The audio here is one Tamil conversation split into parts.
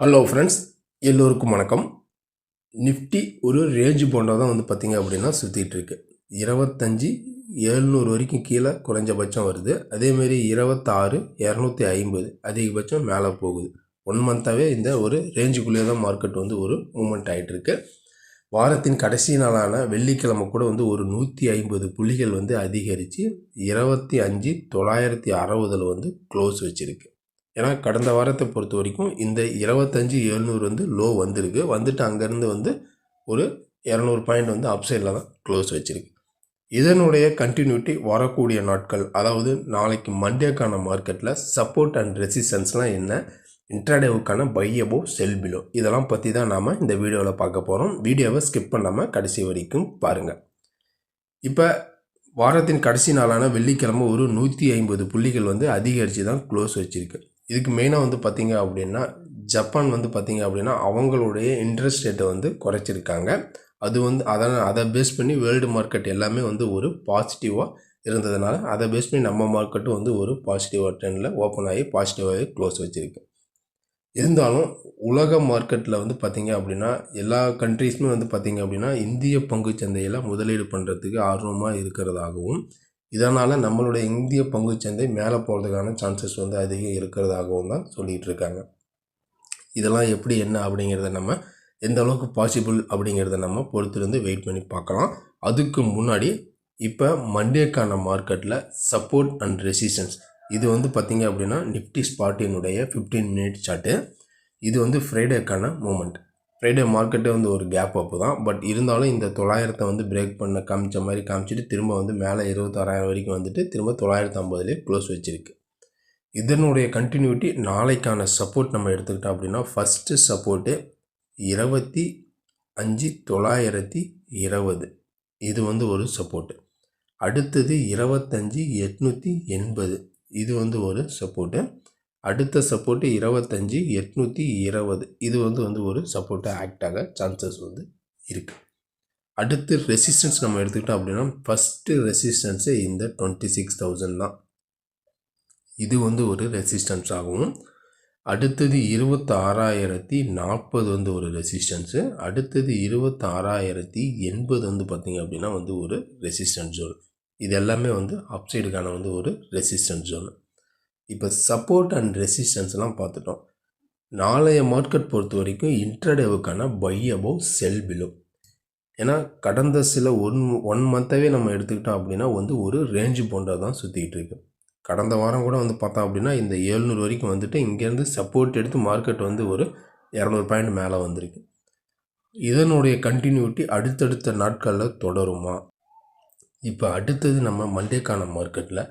ஹலோ ஃப்ரெண்ட்ஸ் எல்லோருக்கும் வணக்கம். நிஃப்டி ஒரு ரேஞ்சு போண்டாக தான் வந்து பார்த்திங்க அப்படின்னா சுற்றிட்டுருக்கு இருபத்தஞ்சி எழுநூறு வரைக்கும் கீழே குறைஞ்சபட்சம் வருது. அதேமாரி இருபத்தாறு இரநூத்தி ஐம்பது அதிகபட்சம் மேலே போகுது. ஒன் மந்த்தாகவே இந்த ஒரு ரேஞ்சுக்குள்ளேயே தான் மார்க்கெட் வந்து ஒரு மூமெண்ட் ஆகிட்டுருக்கு வாரத்தின் கடைசி நாளான வெள்ளிக்கிழமை கூட வந்து ஒரு நூற்றி ஐம்பது புள்ளிகள் வந்து அதிகரித்து இருபத்தி அஞ்சு தொள்ளாயிரத்தி அறுபதில் வந்து க்ளோஸ் வச்சுருக்கு. ஏன்னா கடந்த வாரத்தை பொறுத்த வரைக்கும் இந்த இருபத்தஞ்சி எழுநூறு வந்து லோ வந்திருக்கு. வந்துட்டு அங்கேருந்து வந்து ஒரு இரநூறு பாயிண்ட் வந்து அப்சைடில் தான் க்ளோஸ் வச்சுருக்கு. இதனுடைய கண்டினியூட்டி வரக்கூடிய நாட்கள் அதாவது நாளைக்கு மண்டேக்கான மார்க்கெட்டில் சப்போர்ட் அண்ட் ரெசிஸ்டன்ஸ்லாம் என்ன? இன்ட்ராடேவுக்கான பையபோ செல் பிலோ இதெல்லாம் பற்றி தான் நாம் இந்த வீடியோவில் பார்க்க போகிறோம் வீடியோவை ஸ்கிப் பண்ணாமல் கடைசி வரைக்கும் பாருங்கள் இப்போ வாரத்தின் கடைசி நாளான வெள்ளிக்கிழமை ஒரு நூற்றி ஐம்பது புள்ளிகள் வந்து அதிகரித்து தான் க்ளோஸ் வச்சுருக்கு. இதுக்கு மெயினாக வந்து பார்த்திங்க அப்படின்னா ஜப்பான் வந்து பார்த்திங்க அப்படின்னா அவங்களுடைய இன்ட்ரெஸ்ட் ரேட்டை வந்து குறைச்சிருக்காங்க. அது வந்து அதை அதை பேஸ் பண்ணி வேர்ல்டு மார்க்கெட் எல்லாமே வந்து ஒரு பாசிட்டிவாக இருந்ததுனால அதை பேஸ் பண்ணி நம்ம மார்க்கெட்டும் வந்து ஒரு பாசிட்டிவாக ட்ரெண்டில் ஓப்பன் ஆகி பாசிட்டிவாகவே க்ளோஸ் வச்சுருக்கு. இருந்தாலும் உலக மார்க்கெட்டில் வந்து பார்த்திங்க அப்படின்னா எல்லா கண்ட்ரீஸுமே வந்து பார்த்திங்க அப்படின்னா இந்திய பங்கு சந்தையில் முதலீடு பண்ணுறதுக்கு ஆர்வமாக இருக்கிறதாகவும் இதனால் நம்மளுடைய இந்திய பங்குச்சந்தை மேலே போகிறதுக்கான சான்சஸ் வந்து அதிகம் இருக்கிறதாகவும் தான் சொல்லிகிட்டு இருக்காங்க. இதெல்லாம் எப்படி என்ன அப்படிங்கிறத நம்ம எந்த அளவுக்கு பாசிபிள் அப்படிங்கிறத நம்ம பொறுத்திருந்து வெயிட் பண்ணி பார்க்கலாம். அதுக்கு முன்னாடி இப்போ மண்டேக்கான மார்க்கெட்டில் சப்போர்ட் அண்ட் ரெசிஸ்டன்ஸ் இது வந்து பார்த்திங்க அப்படின்னா நிஃப்டி ஸ்பாட்டினுடைய ஃபிஃப்டீன் மினிட் சார்ட்டு இது வந்து ஃப்ரைடேக்கான மூமெண்ட் ஃப்ரைடே மார்க்கெட்டே வந்து ஒரு கேப் அப்பு தான் பட் இருந்தாலும் இந்த தொள்ளாயிரத்தை வந்து பிரேக் பண்ண காமிச்ச மாதிரி காமிச்சிட்டு திரும்ப வந்து மேலே இருபத்தாறாயிரம் வரைக்கும் வந்துட்டு திரும்ப தொள்ளாயிரத்து ஐம்பதுலேயே க்ளோஸ் வச்சுருக்கு. இதனுடைய கண்டினியூட்டி நாளைக்கான சப்போர்ட் நம்ம எடுத்துக்கிட்டோம் அப்படின்னா ஃபஸ்ட்டு சப்போர்ட்டு இருபத்தி அஞ்சு தொள்ளாயிரத்தி இருபது. இது வந்து ஒரு சப்போர்ட்டு அடுத்தது இருபத்தஞ்சி எட்நூற்றி எண்பது. இது வந்து ஒரு சப்போர்ட்டு அடுத்த சப்போர்ட்டு இருபத்தஞ்சி எட்நூற்றி இருபது. இது வந்து வந்து ஒரு சப்போர்ட்டாக ஆக்ட் ஆக சான்சஸ் வந்து இருக்குது அடுத்து ரெசிஸ்டன்ஸ் நம்ம எடுத்துக்கிட்டோம் அப்படின்னா ஃபஸ்ட்டு ரெசிஸ்டன்ஸு இந்த டுவெண்ட்டி சிக்ஸ் தௌசண்ட் தான். இது வந்து ஒரு ரெசிஸ்டன்ஸ் ஆகும் அடுத்தது இருபத்தாறாயிரத்தி நாற்பது வந்து ஒரு ரெசிஸ்டன்ஸு அடுத்தது இருபத்தாறாயிரத்தி எண்பது வந்து பார்த்திங்க அப்படின்னா வந்து ஒரு ரெசிஸ்டன்ஸ் ஜோன் இது எல்லாமே வந்து அப்சைடுக்கான வந்து ஒரு ரெசிஸ்டன்ஸ் ஜோன் இப்போ சப்போர்ட் அண்ட் ரெசிஸ்டன்ஸ்லாம் பார்த்துட்டோம். நாளைய மார்க்கெட் பொறுத்த வரைக்கும் இன்ட்ரடேவுக்கான பை அபவ் செல் பிலோ ஏன்னா கடந்த சில ஒன் ஒன் மந்த்தாகவே நம்ம எடுத்துக்கிட்டோம் அப்படின்னா வந்து ஒரு ரேஞ்சு போண்டா தான் சுற்றிக்கிட்டு இருக்கு. கடந்த வாரம் கூட வந்து பார்த்தோம் அப்படின்னா இந்த ஏழ்நூறு வரைக்கும் வந்துட்டு இங்கேருந்து சப்போர்ட் எடுத்து மார்க்கெட் வந்து ஒரு இரநூறு பாயிண்ட் மேலே வந்திருக்கு. இதனுடைய கண்டினியூட்டி அடுத்தடுத்த நாட்களில் தொடருமா? இப்போ அடுத்தது நம்ம மண்டேக்கான மார்க்கெட்டில்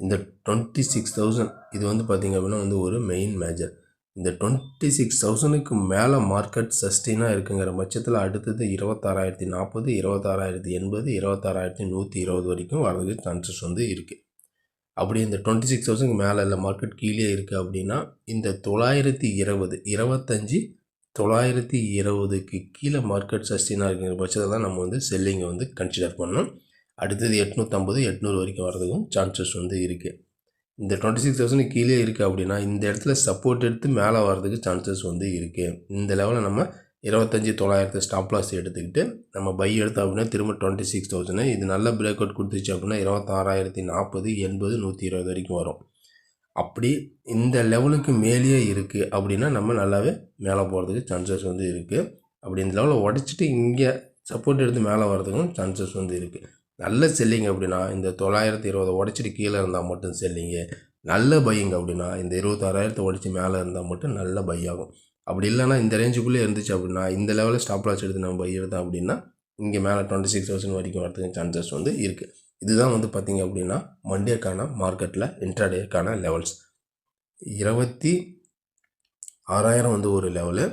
இந்த டுவெண்ட்டி சிக்ஸ் தௌசண்ட் இது வந்து பார்த்திங்க அப்படின்னா வந்து ஒரு மெயின் மேஜர் இந்த டுவெண்ட்டி சிக்ஸ் தௌசண்ட்க்கு மேலே மார்க்கெட் சஸ்டெயினாக இருக்குங்கிற பட்சத்தில் அடுத்தது இருபத்தாறாயிரத்தி நாற்பது இருபத்தாறாயிரத்தி எண்பது இருபத்தாறாயிரத்தி நூற்றி இருபது வரைக்கும் வரதுக்கு சான்சஸ் வந்து இருக்குது அப்படி இந்த டுவெண்ட்டி சிக்ஸ் தௌசண்ட்க்கு மேலே இல்லை மார்க்கெட் கீழே இருக்குது அப்படின்னா இந்த தொள்ளாயிரத்தி இருபது இருபத்தஞ்சி தொள்ளாயிரத்தி இருபதுக்கு கீழே மார்க்கெட் சஸ்டெயினாக இருக்கிற பட்சத்தில் தான் நம்ம வந்து செல்லிங்கை வந்து கன்சிடர் பண்ணணும். அடுத்தது எட்நூற்றம்பது எட்நூறு வரைக்கும் வரதுக்கும் சான்சஸ் வந்து இருக்குது இந்த டுவெண்ட்டி சிக்ஸ் தௌசண்ட் கீழே இருக்குது அப்படின்னா இந்த இடத்துல சப்போர்ட் எடுத்து மேலே வர்றதுக்கு சான்சஸ் வந்து இருக்குது இந்த லெவலில் நம்ம இருபத்தஞ்சி தொள்ளாயிரத்து ஸ்டாப் லாஸ் எடுத்துக்கிட்டு நம்ம பை எடுத்தோம் அப்படின்னா திரும்ப டுவெண்ட்டி சிக்ஸ் தௌசண்ட் இது நல்ல பிரேக் அவுட் கொடுத்துச்சு அப்படின்னா இருபத்தாறாயிரத்தி நாற்பது எண்பது நூற்றி இருபது வரைக்கும் வரும். அப்படி இந்த லெவலுக்கு மேலேயே இருக்குது அப்படின்னா நம்ம நல்லாவே மேலே போகிறதுக்கு சான்சஸ் வந்து இருக்குது அப்படி இந்த லெவலில் உடச்சிட்டு இங்கே சப்போர்ட் எடுத்து மேலே வர்றதுக்கும் சான்சஸ் வந்து இருக்குது நல்ல செல்லிங் அப்படின்னா இந்த தொள்ளாயிரத்தி இருபதை உடச்சிட்டு கீழே இருந்தால் மட்டும் செல்லிங்க. நல்ல பையிங் அப்படின்னா இந்த இருபத்தாறாயிரத்தை உடச்சி மேலே இருந்தால் மட்டும் நல்ல பை ஆகும் அப்படி இல்லைனா இந்த ரேஞ்சுக்குள்ளே இருந்துச்சு அப்படின்னா இந்த லெவலில் ஸ்டாப் லாஸ் எடுத்து நம்ம பை எடுத்தோம் அப்படின்னா இங்கே மேலே டுவெண்ட்டி சிக்ஸ் தௌசண்ட் வரைக்கும் வரதுக்கு சான்சஸ் வந்து இருக்குது இதுதான் வந்து பார்த்திங்க அப்படின்னா மண்டேக்கான மார்க்கெட்டில் இன்ட்ராடேக்கான லெவல்ஸ் இருபத்தி ஆறாயிரம் வந்து ஒரு லெவலு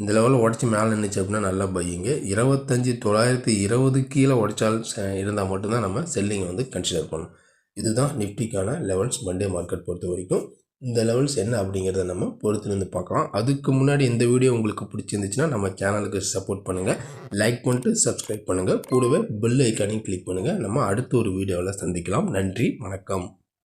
இந்த லெவலில் உடச்சி மேலே நின்றுச்சு அப்படின்னா நல்லா பையிங்க. இருபத்தஞ்சி தொள்ளாயிரத்தி இருபது கீழே உடச்சால் இருந்தால் மட்டும்தான் நம்ம செல்லிங்கை வந்து கன்சிடர் பண்ணணும். இதுதான் நிஃப்டிக்கான லெவல்ஸ் மண்டே மார்க்கெட் பொறுத்த வரைக்கும். இந்த லெவல்ஸ் என்ன அப்படிங்கிறத நம்ம பொறுத்துலேருந்து பார்க்கலாம். அதுக்கு முன்னாடி இந்த வீடியோ உங்களுக்கு பிடிச்சிருந்துச்சுன்னா நம்ம சேனலுக்கு சப்போர்ட் பண்ணுங்கள் லைக் பண்ணிட்டு சப்ஸ்கிரைப் பண்ணுங்கள் கூடவே பெல் ஐக்கானையும் கிளிக் பண்ணுங்கள் நம்ம அடுத்த ஒரு வீடியோவில் சந்திக்கலாம். நன்றி வணக்கம்.